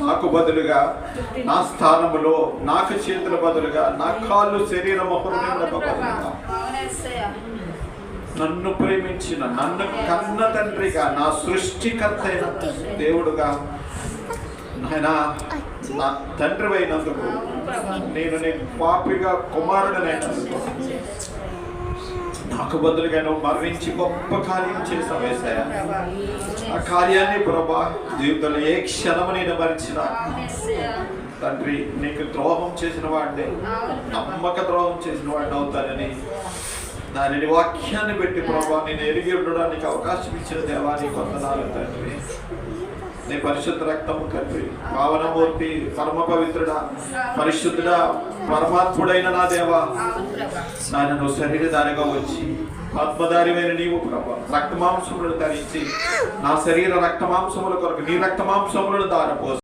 నాకు బదులుగా నా స్థానములో నాకు చేతుల బదులుగా నా కాళ్ళు శరీరం నన్ను ప్రేమించిన నన్ను కన్న తండ్రిగా నా సృష్టికర్త దేవుడుగా నాయన నా తండ్రి అయినందుకు నేను నేను పాపిగా కుమారుడనైనందుకు నాకు బదులుగా నువ్వు మరణించి గొప్ప కార్యం చేసావు వేసాయా ఆ కార్యాన్ని ప్రభా జీవితంలో ఏ క్షణము నేను మరిచిన. తండ్రి నీకు ద్రోహం చేసిన వాడిని నమ్మక ద్రోహం చేసిన వాడిని అవుతానని దానిని వాక్యాన్ని పెట్టి ప్రభా నేను ఎరిగి ఉండడానికి అవకాశం ఇచ్చిన దేవాన్ని కొందనాలు తండ్రి. నీ పరిశుద్ధ రక్తము తండ్రి. భావనమూర్తి పరమ పవిత్రుడా పరిశుద్ధుడా పరమాత్ముడైన నా దేవా. నాయన నువ్వు శరీరధారిగా వచ్చి ఆత్మధారిమైన నీవు ప్రభా రక్తమాంసములను ధరించి నా శరీర రక్తమాంసముల కొరకు నీ రక్తమాంసములను దారపోసి